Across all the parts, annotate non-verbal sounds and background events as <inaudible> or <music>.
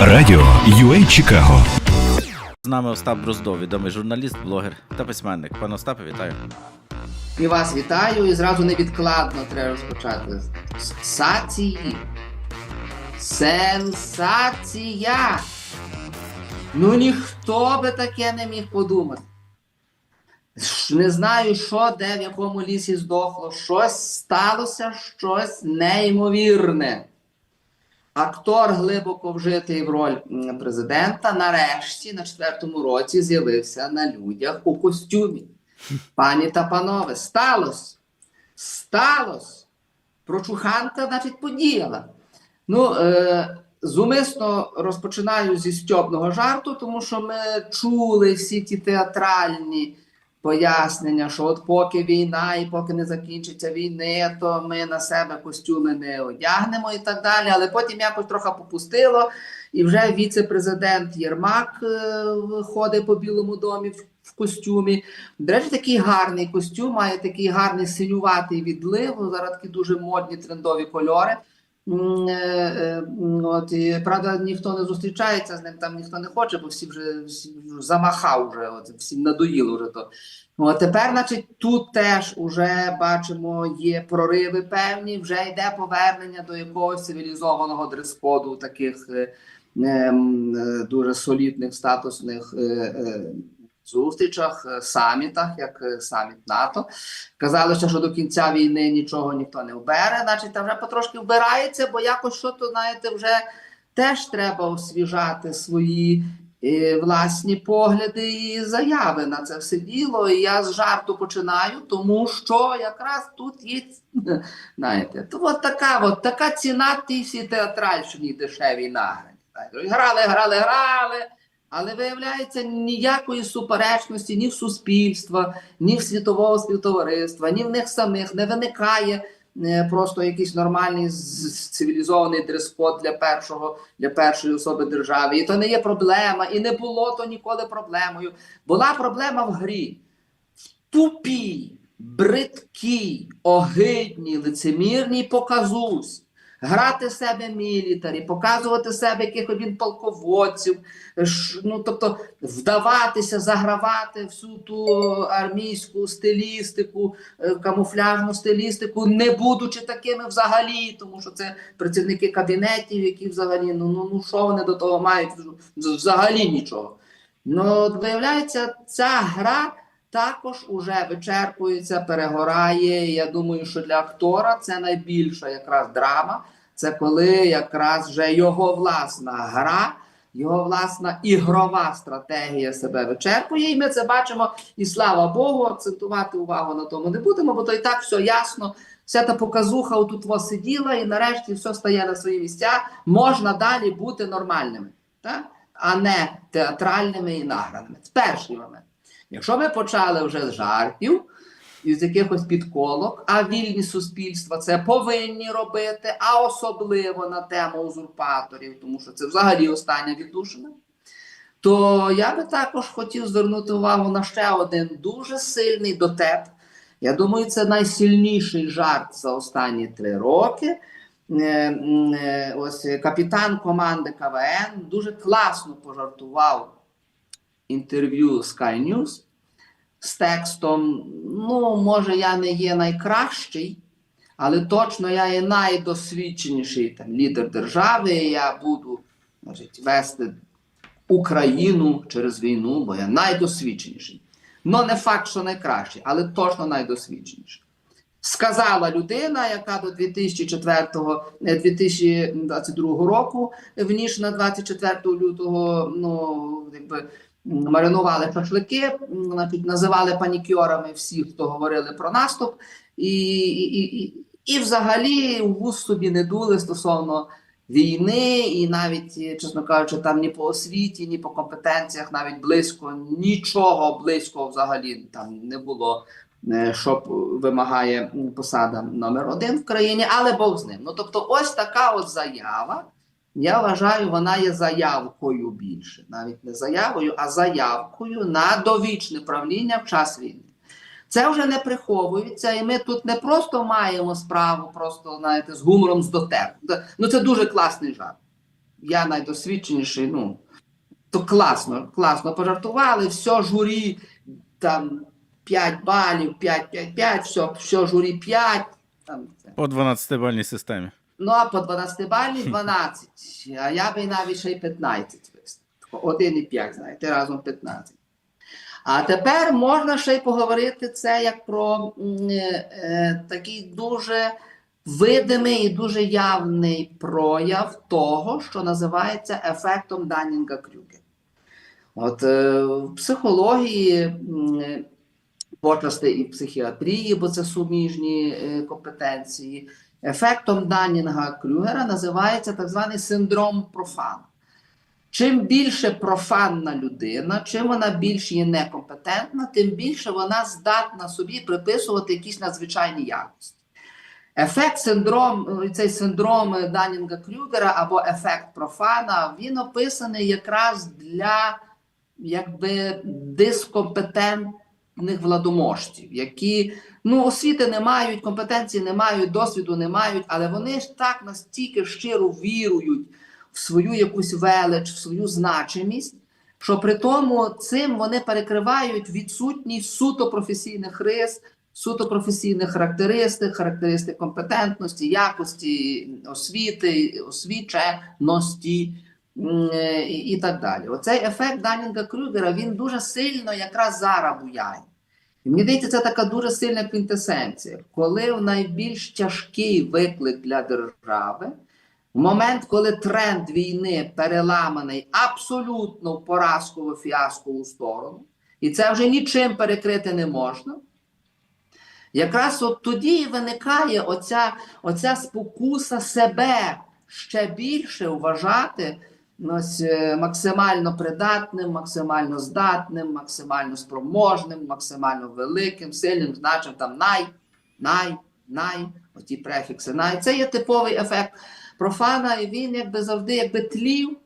Радіо UA Чикаго. З нами Остап Броздов, відомий журналіст, блогер та письменник. Пане Остапе, вітаю. І вас вітаю, і зразу невідкладно треба розпочати. Сенсації. Сенсація. Ну ніхто би таке не міг подумати. Не знаю, що, де, в якому лісі здохло. Щось сталося, щось неймовірне. Актор, глибоко вжитий в роль президента, нарешті на четвертому році з'явився на людях у костюмі. Пані та панове, сталося. Сталося. Прочуханка, значить, подіяла. Ну, е, зумисно розпочинаю зі стьобного жарту, тому що ми чули всі ті театральні пояснення, що от поки війна і поки не закінчиться війни, то ми на себе костюми не одягнемо і так далі. Але потім якось трохи попустило, і вже віце-президент Єрмак е, ходить по Білому домі в, костюмі. До речі, такий гарний костюм, має такий гарний синюватий відлив. Зараз такі дуже модні трендові кольори. Е, е, От, і, правда, ніхто не зустрічається з ним, там ніхто не хоче, бо всі вже всі замахав, вже, от, всім надоїло вже то. От тепер, значить, тут теж уже бачимо, є прориви певні, вже йде повернення до якогось цивілізованого дрес-коду таких е, ем, е, дуже солідних статусних е, е, зустрічах, е, самітах, як е, саміт НАТО. Казалося, що до кінця війни нічого ніхто не вбере, значить, там вже потрошки вбирається, бо якось що то, знаєте, вже теж треба освіжати свої е, власні погляди і заяви на це все діло. І я з жарту починаю, тому що якраз тут є, <laughs> знаєте, то от така, от така ціна тій всі театральщині дешевій знаєте. Грали, грали, грали. Але виявляється, ніякої суперечності ні в суспільства, ні в світового співтовариства, ні в них самих не виникає е, просто якийсь нормальний цивілізований дрес-код для першого для першої особи держави. І то не є проблема, і не було то ніколи проблемою. Була проблема в грі. В тупій, бридкій, огидній, лицемірній показусь. Грати себе мілітарі, показувати себе якихось він полководців, ну тобто вдаватися, загравати всю ту армійську стилістику, е, камуфляжну стилістику, не будучи такими взагалі, тому що це працівники кабінетів, які взагалі ну ну ну що вони до того мають взагалі нічого. Ну виявляється, ця гра також уже вичерпується, перегорає. Я думаю, що для актора це найбільша якраз драма. Це коли якраз вже його власна гра, його власна ігрова стратегія себе вичерпує, і ми це бачимо. І слава Богу, акцентувати увагу на тому не будемо, бо то і так все ясно. Вся та показуха отут сиділа, і нарешті все стає на свої місця. Можна далі бути нормальними, так? а не театральними і награними. Це перший момент. Якщо ми почали вже з жартів і з якихось підколок, а вільні суспільства це повинні робити, а особливо на тему узурпаторів, тому що це взагалі остання віддушина, то я би також хотів звернути увагу на ще один дуже сильний дотеп. Я думаю, це найсильніший жарт за останні три роки. Е, е, Ось капітан команди КВН дуже класно пожартував інтерв'ю Sky News з текстом: ну, може, я не є найкращий, але точно я є найдосвідченіший там, лідер держави. і Я буду значить, вести Україну через війну, бо я найдосвідченіший. Ну, не факт, що найкращий, але точно найдосвідченіший. Сказала людина, яка до 2004, е, 2022 року, в на 24 лютого, ну, якби маринували шашлики, значить, називали панікьорами всіх, хто говорили про наступ, і, і, і, і, взагалі вуз собі не дули стосовно війни, і навіть, чесно кажучи, там ні по освіті, ні по компетенціях, навіть близько нічого близького взагалі там не було. е, Що вимагає посада номер один в країні, але Бог з ним. Ну тобто, ось така от заява. Я вважаю, вона є заявкою більше, навіть не заявою, а заявкою на довічне правління в час війни. Це вже не приховується, і ми тут не просто маємо справу, просто знаєте, з гумором з дотепу. Ну це дуже класний жарт. я найдосвідченіший, ну, то класно, класно пожартували, все журі, там 5 балів, 5, 5, 5, все, все журі 5. Там. По 12-бальній системі. Ну, а по 12 бальній 12. А я би навіть ще й 15 виставив. 1 і 5, знаєте, разом 15. А тепер можна ще й поговорити це як про е, е, такий дуже видимий і дуже явний прояв того, що називається ефектом данінга крюгера От е, в психології, е, почасти і психіатрії, бо це суміжні е, компетенції. Ефектом Данінга Крюгера називається так званий синдром профана. Чим більше профанна людина, чим вона більш є некомпетентна, тим більше вона здатна собі приписувати якісь надзвичайні якості. Ефект синдром, цей синдром Данінга Крюгера або ефект профана, він описаний якраз для якби дискомпетентних владоможців, які ну, освіти не мають, компетенції не мають, досвіду не мають, але вони ж так настільки щиро вірують в свою якусь велич, в свою значимість, що при тому цим вони перекривають відсутність суто професійних рис, суто професійних характеристик, характеристик компетентності, якості освіти, освіченості і так далі. Оцей ефект Данінга Крюгера він дуже сильно якраз зараз буяє. І мені здається, це така дуже сильна квінтесенція, коли в найбільш тяжкий виклик для держави, в момент, коли тренд війни переламаний абсолютно в поразкову фіаскову сторону, і це вже нічим перекрити не можна. Якраз от тоді і виникає оця, оця спокуса себе ще більше вважати ось, е, максимально придатним, максимально здатним, максимально спроможним, максимально великим, сильним, значим там най, най, най, оті префікси най. Це є типовий ефект профана, і він якби завжди якби тлів.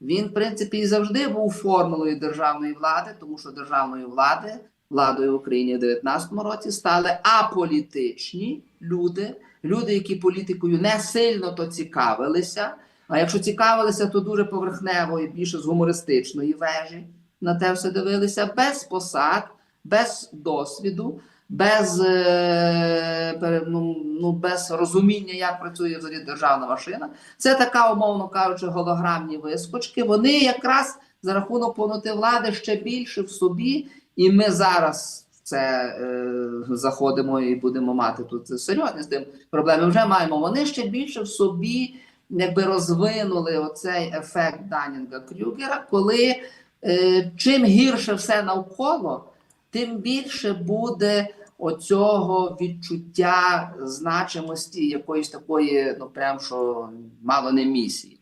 Він, в принципі, і завжди був формулою державної влади, тому що державної влади, владою в Україні в 19-му році стали аполітичні люди, люди, які політикою не сильно то цікавилися. А якщо цікавилися, то дуже поверхнево і більше з гумористичної вежі на те все дивилися, без посад, без досвіду, без, е, ну, ну, без розуміння, як працює взагалі державна машина. Це така, умовно кажучи, голограмні вискочки. Вони якраз за рахунок повноти влади ще більше в собі, і ми зараз це е, заходимо і будемо мати тут серйозні з тим проблеми. Вже маємо. Вони ще більше в собі якби розвинули оцей ефект Данінга Крюгера, коли е, чим гірше все навколо, тим більше буде оцього відчуття значимості якоїсь такої, ну прям що мало не місії.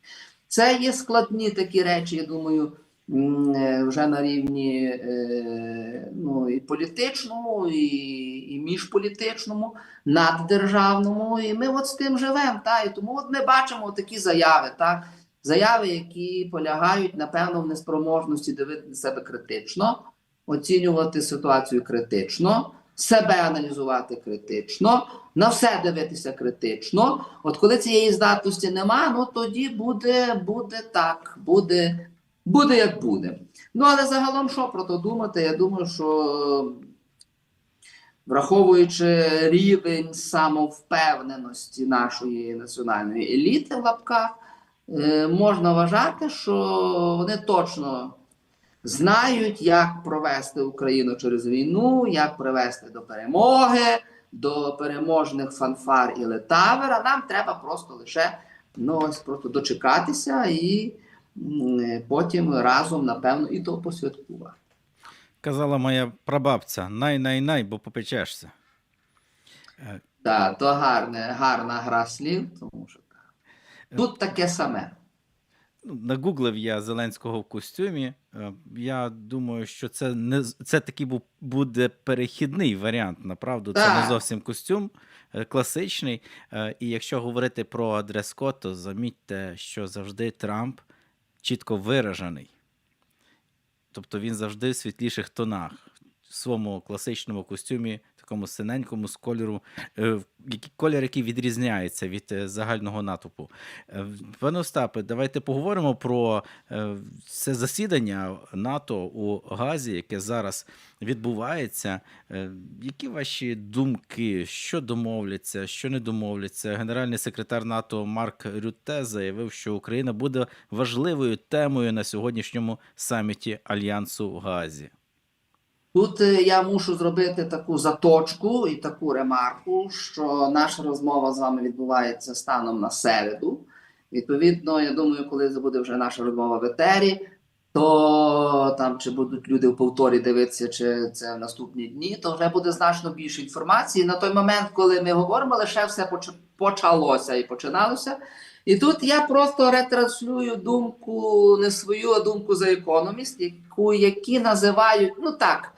Це є складні такі речі, я думаю, вже на рівні е, ну, і політичному, і, і міжполітичному, наддержавному. І ми от з тим живемо. Та? І тому от ми бачимо такі заяви, так? заяви, які полягають, напевно, в неспроможності дивитися на себе критично, оцінювати ситуацію критично, себе аналізувати критично, на все дивитися критично. От коли цієї здатності нема, ну тоді буде, буде так, буде, буде як буде. Ну але загалом, що про то думати? Я думаю, що враховуючи рівень самовпевненості нашої національної еліти в лапках, е, можна вважати, що вони точно знають, як провести Україну через війну, як привести до перемоги, до переможних фанфар і летавер. А нам треба просто лише ну, ось просто дочекатися і потім разом, напевно, і то посвяткувати. Казала моя прабабця: най-най-най, бо попечешся. Е, Так, то гарне, гарна гра слів, тому що так. тут таке саме. Ну, Нагуглив я Зеленського в костюмі. Е, Я думаю, що це не це такий був буде перехідний варіант. Направду, це не зовсім костюм е, класичний. Е, І якщо говорити про дрес-код, то замітьте, що завжди Трамп чітко виражений. Тобто він завжди в світліших тонах. В своєму класичному костюмі, такому синенькому з кольору, е, колір, який відрізняється від е, загального натовпу. Е, Пане Остапе, давайте поговоримо про це засідання НАТО у Газі, яке зараз відбувається. Які ваші думки, що домовляться, що не домовляться? Генеральний секретар НАТО Марк Рютте заявив, що Україна буде важливою темою на сьогоднішньому саміті Альянсу в Газі. Тут е, я мушу зробити таку заточку і таку ремарку, що наша розмова з вами відбувається станом на середу. Відповідно, я думаю, коли буде вже наша розмова в етері, то там чи будуть люди в повторі дивитися, чи це в наступні дні, то вже буде значно більше інформації. На той момент, коли ми говоримо, лише все почалося і починалося. І тут я просто ретранслюю думку не свою, а думку за економіст, яку які називають, ну так,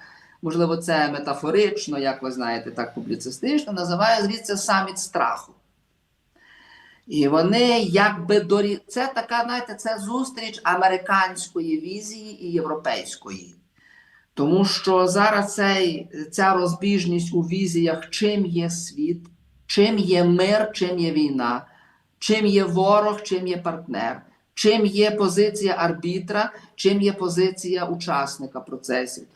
можливо, це метафорично, як ви знаєте, так публіцистично, називають звідси саміт страху. І вони якби дорі... Це така, знаєте, це зустріч американської візії і європейської. Тому що зараз цей, ця розбіжність у візіях, чим є світ, чим є мир, чим є війна, чим є ворог, чим є партнер, чим є позиція арбітра, чим є позиція учасника процесів.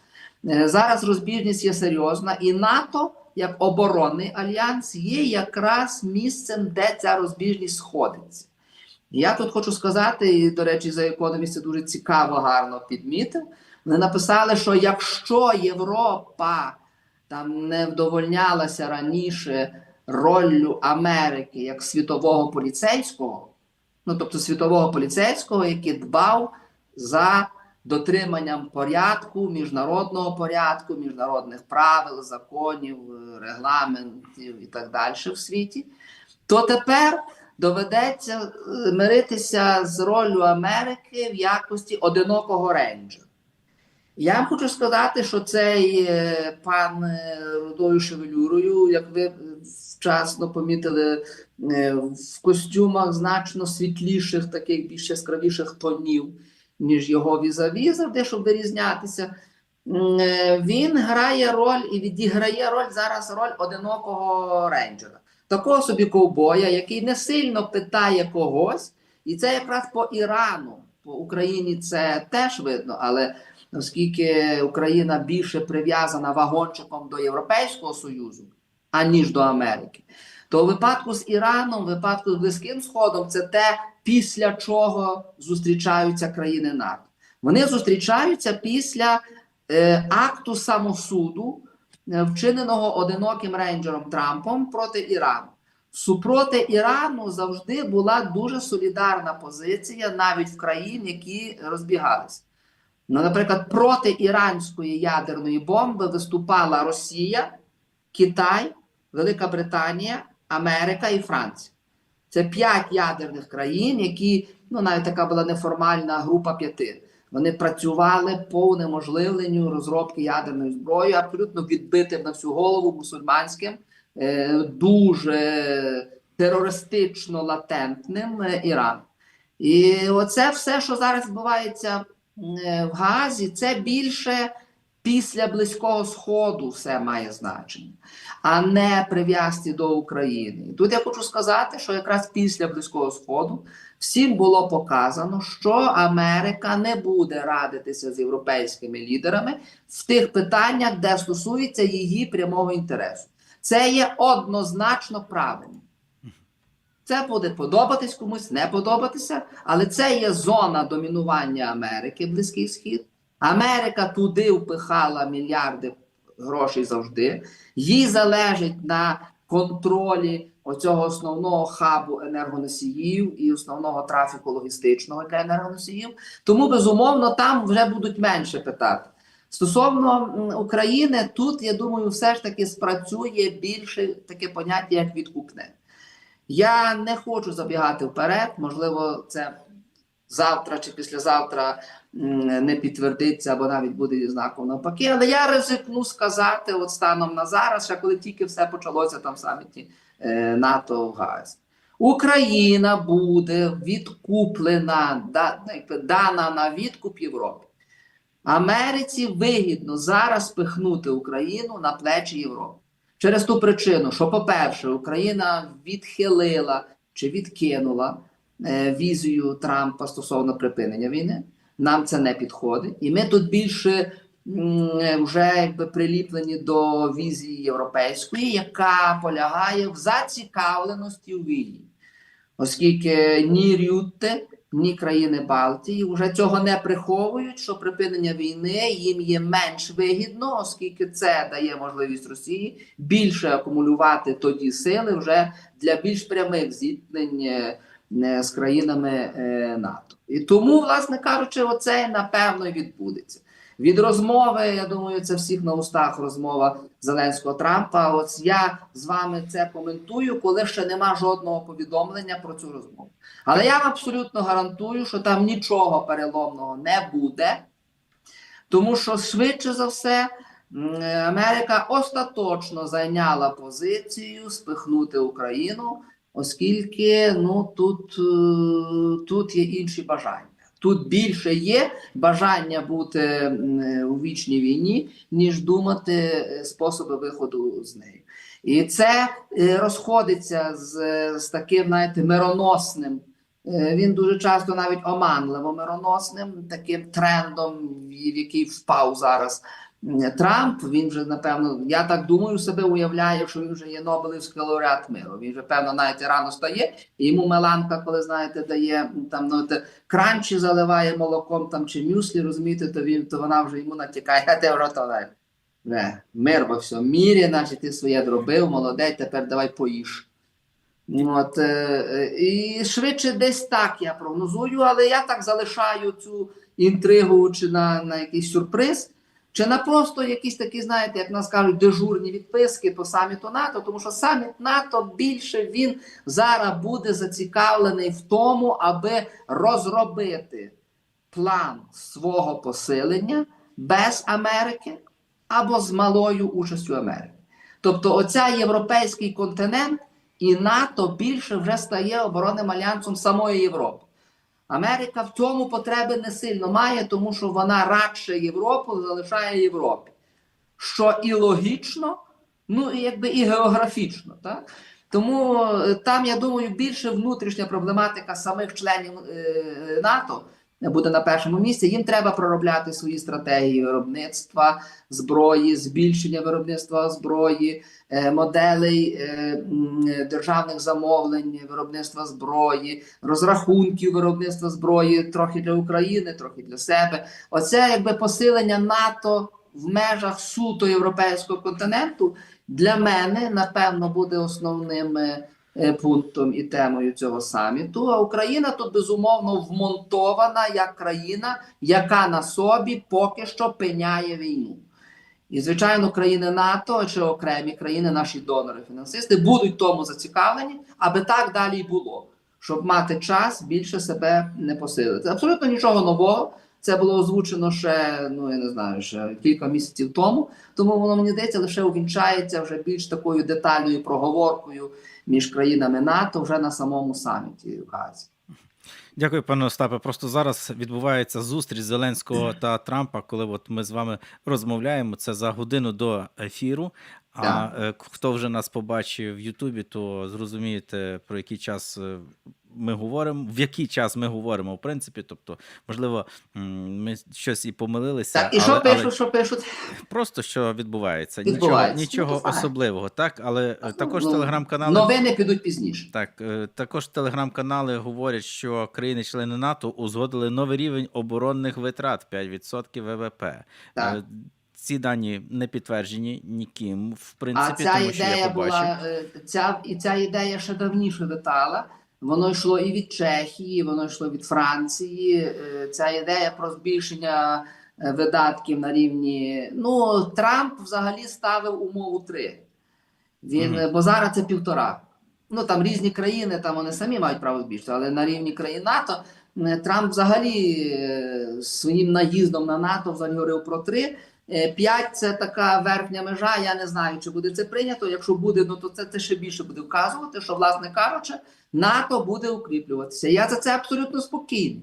Е, Зараз розбіжність є серйозна, і НАТО, як оборонний альянс, є якраз місцем, де ця розбіжність сходиться. Я тут хочу сказати, і, до речі, за економіст дуже цікаво, гарно підмітив. Вони написали, що якщо Європа там не вдовольнялася раніше роллю Америки як світового поліцейського, ну тобто світового поліцейського, який дбав за дотриманням порядку, міжнародного порядку, міжнародних правил, законів, е, регламентів і так далі в світі, то тепер доведеться е, миритися з роллю Америки в якості одинокого рейнджера. Я вам хочу сказати, що цей е, пан Рудою Шевелюрою, як ви вчасно помітили, в костюмах значно світліших, таких більш яскравіших тонів, ніж його візаві, завжди, щоб вирізнятися. Е, Він грає роль і відіграє роль зараз роль одинокого рейнджера, такого собі ковбоя, який не сильно питає когось, і це якраз по Ірану. По Україні це теж видно, але оскільки Україна більше прив'язана вагончиком до Європейського Союзу, аніж до Америки, то у випадку з Іраном, в випадку з Близьким Сходом, це те, після чого зустрічаються країни НАТО. Вони зустрічаються після е, акту самосуду, е, вчиненого одиноким рейнджером Трампом проти Ірану. Супроти Ірану завжди була дуже солідарна позиція навіть в країн, які розбігалися. Ну, наприклад, проти іранської ядерної бомби виступала Росія, Китай, Велика Британія, Америка і Франція. Це п'ять ядерних країн, які, ну навіть така була неформальна група п'яти. Вони працювали по унеможливленню розробки ядерної зброї, абсолютно відбитим на всю голову мусульманським, е, дуже терористично латентним е, Іраном. І оце все, що зараз відбувається е, в Газі, це більше після Близького Сходу все має значення, а не прив'язці до України. Тут я хочу сказати, що якраз після Близького Сходу всім було показано, що Америка не буде радитися з європейськими лідерами в тих питаннях, де стосується її прямого інтересу. Це є однозначно правильно. Це буде подобатись комусь, не подобатися, але це є зона домінування Америки, Близький Схід. Америка туди впихала мільярди грошей завжди. Їй залежить на контролі оцього основного хабу енергоносіїв і основного трафіку логістичного для енергоносіїв. Тому, безумовно, там вже будуть менше питати. Стосовно України, тут я думаю, все ж таки спрацює більше таке поняття, як відкупне. Я не хочу забігати вперед, можливо, це завтра чи післязавтра не підтвердиться або навіть буде знаком навпаки. Але я ризикну сказати, от станом на зараз, ще коли тільки все почалося там в саміті е, НАТО в Газі. Україна буде відкуплена, да, ну, дана на відкуп Європі. Америці вигідно зараз пихнути Україну на плечі Європи. Через ту причину, що, по-перше, Україна відхилила чи відкинула е, візію Трампа стосовно припинення війни. Нам це не підходить. І ми тут більше вже якби приліплені до візії європейської, яка полягає в зацікавленості у війні. Оскільки ні Рютте, ні країни Балтії вже цього не приховують, що припинення війни їм є менш вигідно, оскільки це дає можливість Росії більше акумулювати тоді сили вже для більш прямих зіткнень е, з країнами е, НАТО. І тому, власне кажучи, оце напевно і відбудеться. Від розмови, я думаю, це всіх на устах розмова Зеленського Трампа. Ось я з вами це коментую, коли ще нема жодного повідомлення про цю розмову. Але я вам абсолютно гарантую, що там нічого переломного не буде, тому що швидше за все Америка остаточно зайняла позицію спихнути Україну, оскільки ну тут, е, тут є інші бажання. Тут більше є бажання бути е, у вічній війні, ніж думати е, способи виходу з неї. І це розходиться з, з таким, знаєте, мироносним. Він дуже часто навіть оманливо мироносним таким трендом, в який впав зараз Трамп. Він вже напевно, я так думаю, себе уявляє, що він вже є Нобелівський лауреат миру. Він вже певно навіть рано стає. І йому Меланка, коли знаєте, дає там ну, те, кранчі заливає молоком там чи мюслі, розумієте, то він то вона вже йому натякає, а ти мир во всьому мірі, значить ти своє зробив, молодець, тепер давай поїж. От, е, е, і швидше десь так я прогнозую, але я так залишаю цю інтригу чи на, на якийсь сюрприз, чи на просто якісь такі, знаєте, як нас кажуть, дежурні відписки по саміту НАТО, тому що саміт НАТО більше він зараз буде зацікавлений в тому, аби розробити план свого посилення без Америки або з малою участю Америки. Тобто, оця європейський континент і НАТО більше вже стає оборонним альянсом самої Європи. Америка в цьому потреби не сильно має, тому що вона радше Європу залишає Європі. Що і логічно, ну і якби і географічно. Так? Тому е, там, я думаю, більше внутрішня проблематика самих членів е, НАТО буде на першому місці. Їм треба проробляти свої стратегії виробництва зброї, збільшення виробництва зброї, е, моделей е, державних замовлень, виробництва зброї, розрахунків виробництва зброї, трохи для України, трохи для себе. Оце якби посилення НАТО в межах суто європейського континенту для мене напевно буде основним е, пунктом і темою цього саміту. А Україна тут безумовно вмонтована як країна, яка на собі поки що пиняє війну. І, звичайно, країни НАТО чи окремі країни, наші донори, фінансисти, будуть тому зацікавлені, аби так далі й було, щоб мати час більше себе не посилити. Абсолютно нічого нового. Це було озвучено ще, ну я не знаю, ще кілька місяців тому. Тому воно мені здається лише увінчається вже більш такою детальною проговоркою між країнами НАТО вже на самому саміті в Газі. Дякую, пане Остапе. Просто зараз відбувається зустріч Зеленського та Трампа, коли от ми з вами розмовляємо. Це за годину до ефіру. А Так. е, хто вже нас побачив в Ютубі, то зрозумієте, про який час е, ми говоримо, в який час ми говоримо, в принципі. Тобто, можливо, ми щось і помилилися. Так, і що але- пишуть, але що пишуть? Просто що відбувається. Відбувається. Нічого, нічого Ну, особливого, так? Але е, також Ну, телеграм-канали. Новини підуть пізніше. Так, е, також телеграм-канали говорять, що країни-члени НАТО узгодили новий рівень оборонних витрат 5% ВВП. Так. Е, Ці дані не підтверджені ніким, в А ця тому що я ідея побачив. була ця і ця ідея ще давніше витала. Воно йшло і від Чехії, воно йшло від Франції. Е, Ця ідея про збільшення е, видатків на рівні. Ну Трамп взагалі ставив умову 3. Він, е, бо зараз це півтора. Ну там різні країни, там вони самі мають право збільшити, але на рівні країн НАТО е, Трамп взагалі своїм наїздом на НАТО взагалі говорив про 3. 5 це така верхня межа. Я не знаю, чи буде це прийнято. Якщо буде, ну то це, це ще більше буде вказувати, що, власне кажучи, НАТО буде укріплюватися. Я за це абсолютно спокійний.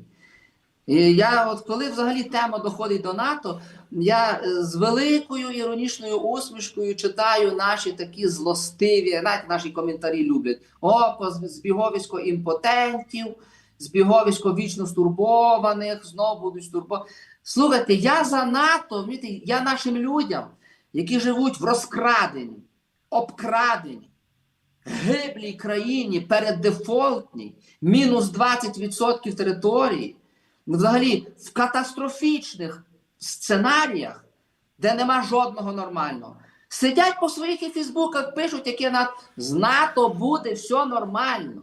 Я, от коли взагалі тема доходить до НАТО, я е, з великою іронічною усмішкою читаю наші такі злостиві, знаєте, наші коментарі люблять. О, збіговисько імпотентів, збіговисько вічно стурбованих, знову будуть стурбовані. Слухайте, я за НАТО, я нашим людям, які живуть в розкраденні, обкраденні, гиблій країні, переддефолтній, мінус 20% території, взагалі в катастрофічних сценаріях, де нема жодного нормального. Сидять по своїх і Фейсбуках, пишуть, яке на з НАТО буде все нормально.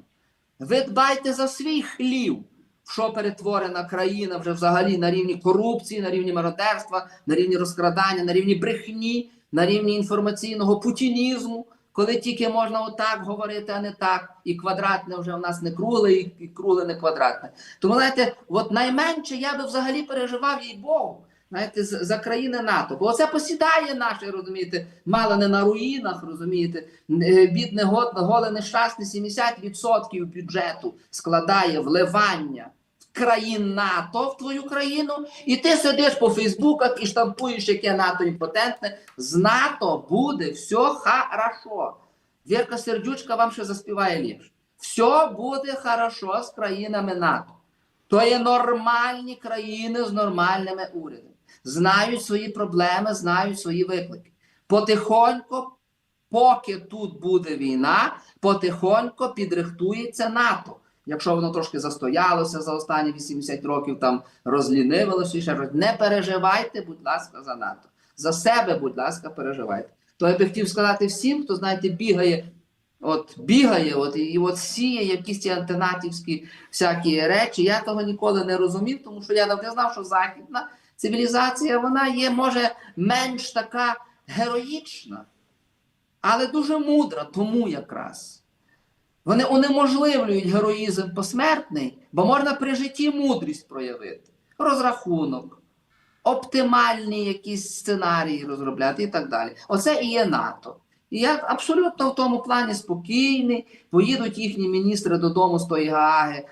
Ви дбайте за свій хлів, що перетворена країна вже взагалі на рівні корупції, на рівні мародерства, на рівні розкрадання, на рівні брехні, на рівні інформаційного путінізму, коли тільки можна отак говорити, а не так. І квадратне вже в нас не кругле, і кругле не квадратне. Тому знаєте, от найменше я би взагалі переживав їй Богу. Знаєте, за країни НАТО. Бо це посідає наше, розумієте, мало не на руїнах, розумієте, Е, бідне голе нещасне 70% бюджету складає вливання країн НАТО в твою країну, і ти сидиш по Фейсбуках і штампуєш, яке НАТО імпотентне. З НАТО буде все хорошо. Вірка Сердючка вам ще заспіває ліпше. Все буде хорошо з країнами НАТО. То є нормальні країни з нормальними урядами. Знають свої проблеми, знають свої виклики. Потихоньку, поки тут буде війна, потихоньку підрихтується НАТО. Якщо воно трошки застоялося за останні 80 років, там розлінивилося і ще щось. Не переживайте, будь ласка, за НАТО. За себе, будь ласка, переживайте. То я би хотів сказати всім, хто, знаєте, бігає, от бігає, от і от сіє якісь ці антинатівські всякі речі. Я того ніколи не розумів, тому що я завжди знав, що західна цивілізація вона є, може, менш така героїчна, але дуже мудра, тому якраз. Вони унеможливлюють героїзм посмертний, бо можна при житті мудрість проявити, розрахунок, оптимальні якісь сценарії розробляти і так далі. Оце і є НАТО. І я абсолютно в тому плані спокійний. Поїдуть їхні міністри додому з тої Гааги,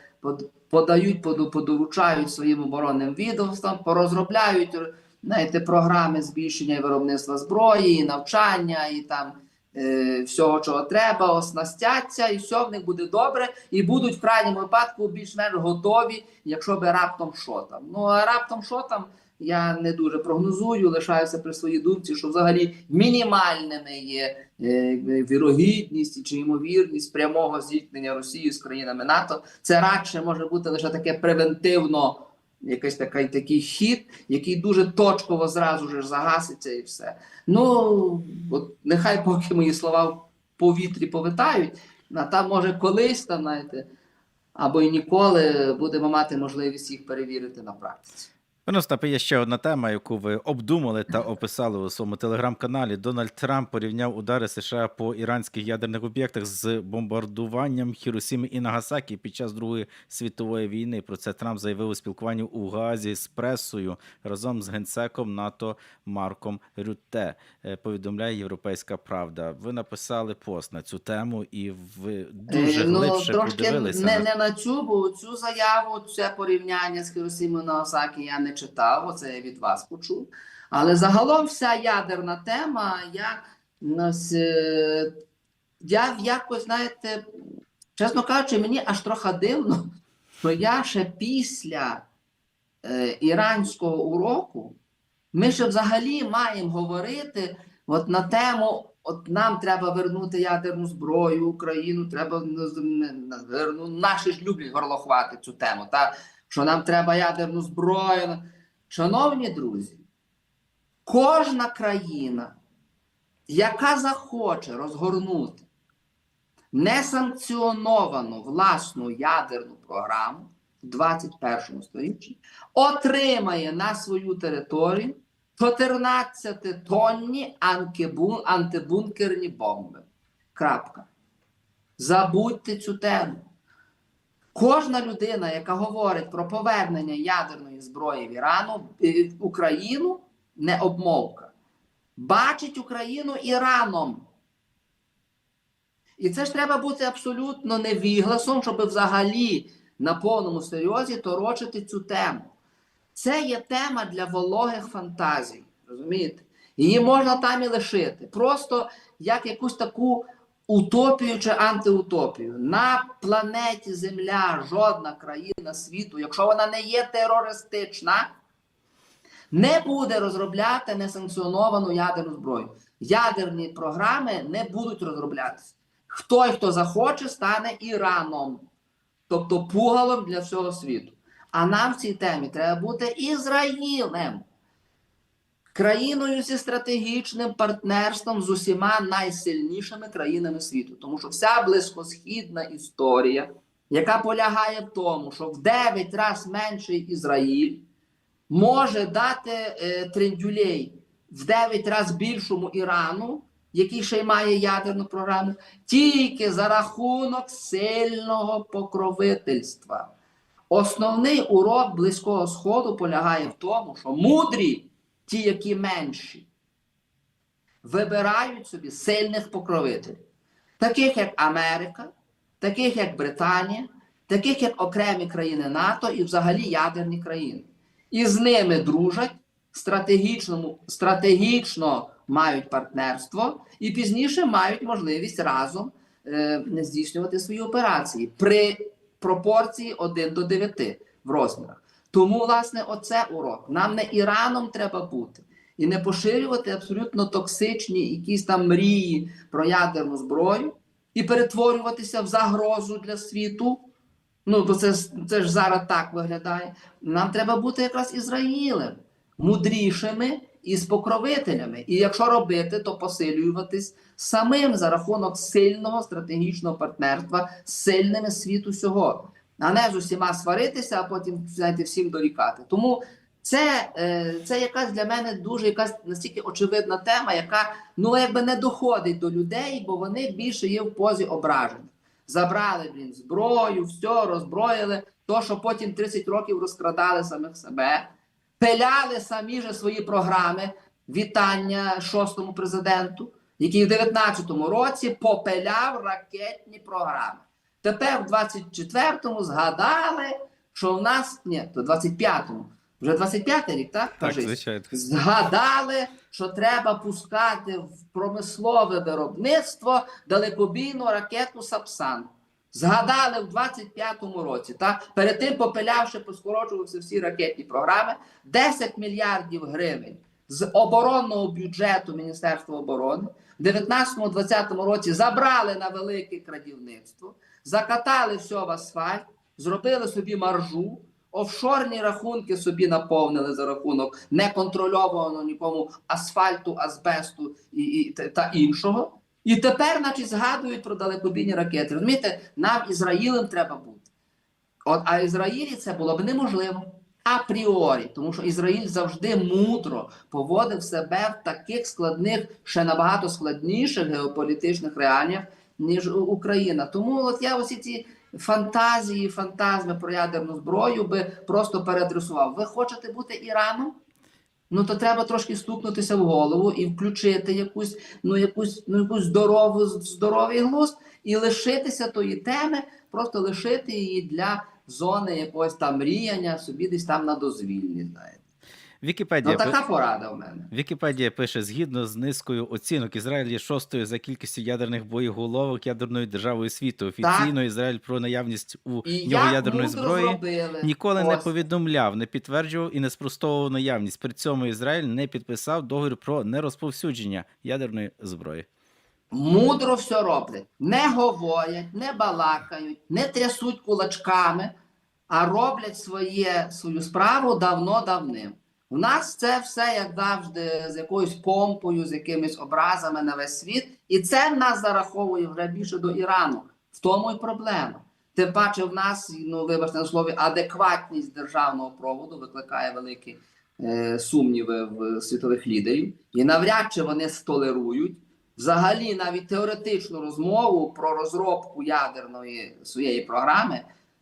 подають, подоручають своїм оборонним відомствам, порозробляють знаєте, програми збільшення виробництва зброї, і навчання, і там е, всього, чого треба, оснастяться, і все в них буде добре, і будуть в крайньому випадку більш-менш готові, якщо би раптом що там. Ну а раптом що там, я не дуже прогнозую, лишаюся при своїй думці, що взагалі мінімальними є е, вірогідність чи ймовірність прямого зіткнення Росії з країнами НАТО. Це радше може бути лише таке превентивно. Якийсь такий такий хід, який дуже точково зразу ж загаситься і все. Ну, от нехай поки мої слова в повітрі повитають, а там може колись там, знаєте, або й ніколи будемо мати можливість їх перевірити на практиці. Остапе, є ще одна тема, яку ви обдумали та описали у своєму телеграм-каналі. Дональд Трамп порівняв удари США по іранських ядерних об'єктах з бомбардуванням Хіросіми і Нагасакі під час Другої світової війни. Про це Трамп заявив у спілкуванні у Газі з пресою разом з генсеком НАТО Марком Рютте. Е, Повідомляє Європейська Правда. Ви написали пост на цю тему, і ви дуже Е, ну, глибше трошки подивилися. не, не на цю, бо цю заяву, це порівняння з Хіросімою Наосакі я не читав, оце я від вас почув. Але загалом вся ядерна тема, я, ну, е, я якось, знаєте, чесно кажучи, мені аж трохи дивно, що я ще після е, іранського уроку, ми ще взагалі маємо говорити от на тему. От нам треба вернути ядерну зброю, Україну, треба ну, наші ж люблять горлохвати цю тему, та що нам треба ядерну зброю. Шановні друзі, кожна країна, яка захоче розгорнути несанкціоновану власну ядерну програму в 21 сторіччі, отримає на свою територію 14-тонні антибункерні бомби. Крапка. Забудьте цю тему. Кожна людина, яка говорить про повернення ядерної зброї в Ірану, е, Україну не обмовка. Бачить Україну Іраном. І це ж треба бути абсолютно невігласом, щоб взагалі на повному серйозі торочити цю тему. це є тема для вологих фантазій. Розумієте? Її можна там і лишити. Просто як якусь таку утопію чи антиутопію. На планеті Земля жодна країна світу, якщо вона не є терористична, не буде розробляти несанкціоновану ядерну зброю. Ядерні програми не будуть розроблятися. Хто хто захоче, стане Іраном, тобто пугалом для всього світу. А нам в цій темі треба бути Ізраїлем, країною зі стратегічним партнерством з усіма найсильнішими країнами світу. Тому що вся близькосхідна історія, яка полягає в тому, що в 9 разів менший Ізраїль може дати е, трендюлей в 9 разів більшому Ірану, який ще й має ядерну програму, тільки за рахунок сильного покровительства. Основний урок Близького Сходу полягає в тому, що мудрі, ті, які менші, вибирають собі сильних покровителів, таких як Америка, таких як Британія, таких як окремі країни НАТО і взагалі ядерні країни. І з ними дружать, стратегічному, стратегічно мають партнерство і пізніше мають можливість разом е, здійснювати свої операції при пропорції 1 до 9 в розмірах. Тому, власне, оце урок. Нам не Іраном треба бути і не поширювати абсолютно токсичні якісь там мрії про ядерну зброю і перетворюватися в загрозу для світу. Ну, бо це, це ж зараз так виглядає. Нам треба бути якраз Ізраїлем, мудрішими і з покровителями. І якщо робити, то посилюватись самим за рахунок сильного стратегічного партнерства з сильними світу всього, а не з усіма сваритися, а потім знаєте, всім дорікати. Тому це, е, це якась для мене дуже якась настільки очевидна тема, яка ну якби не доходить до людей, бо вони більше є в позі ображень. Забрали блін, зброю, все, роззброїли, то, що потім 30 років розкрадали самих себе, пиляли самі же свої програми вітання шостому президенту, який в 19-му році попиляв ракетні програми. Тепер в 24-му згадали, що в нас ні, то 25-му, вже 25-й рік, так? Так, звичайно. Згадали, що треба пускати в промислове виробництво далекобійну ракету Сапсан. Згадали в 25-му році, та перед тим попилявши, поскорочувалися всі ракетні програми, 10 мільярдів гривень з оборонного бюджету Міністерства оборони в 19-20 році забрали на велике крадівництво, закатали все в асфальт, зробили собі маржу, офшорні рахунки собі наповнили за рахунок неконтрольованого нікому асфальту, азбесту і, і, та- іншого. І тепер, значить, згадують про далекобійні ракети. Розумієте, нам Ізраїлем треба бути. От, а Ізраїлі це було б неможливо апріорі, тому що Ізраїль завжди мудро поводив себе в таких складних, ще набагато складніших геополітичних реаліях, ніж Україна. Тому от я усі ці фантазії, фантазми про ядерну зброю би просто переадресував. Ви хочете бути Іраном? Ну то треба трошки стукнутися в голову і включити якусь, ну якусь, ну якусь здорову, здоровий глузд і лишитися тої теми, просто лишити її для зони якогось там мріяння, собі десь там на дозвіллі. Знаєте, Вікіпедія, ну пи- така порада в мене. Вікіпедія пише: згідно з низкою оцінок, Ізраїль є шостою за кількістю ядерних боєголовок ядерною державою світу. Офіційно Ізраїль про наявність у І нього ядерної зброї зробили. ніколи не повідомляв, не підтверджував і не спростовував наявність. При цьому Ізраїль не підписав договір про нерозповсюдження ядерної зброї. Мудро все роблять. Не говорять, не балакають, не трясуть кулачками, а роблять своє, свою справу давно-давним. У нас це все, як завжди, з якоюсь помпою, з якимись образами на весь світ. І це нас зараховує вже більше до Ірану. В тому і проблема. Тим паче, в нас, ну вибачте на слові, адекватність державного проводу викликає великі е, сумніви в світових лідерів. І навряд чи вони столерують взагалі навіть теоретичну розмову про розробку ядерної своєї програми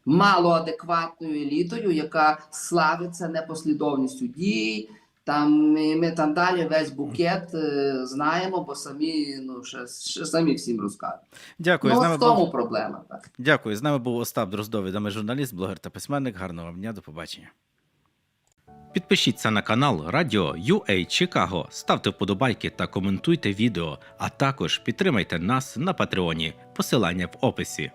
малоадекватною елітою, яка славиться непослідовністю дій. Там і ми там далі весь букет е, знаємо, бо самі ну ще, ще самі всім розкажуть. Дякую. Ну, з нами в тому був проблема. Так. дякую. З нами був Остап Дроздов, відомий журналіст, блогер та письменник. Гарного вам дня. До побачення. Підпишіться на канал Радіо UA Чикаго, ставте вподобайки та коментуйте відео, а також підтримайте нас на Патреоні. Посилання в описі.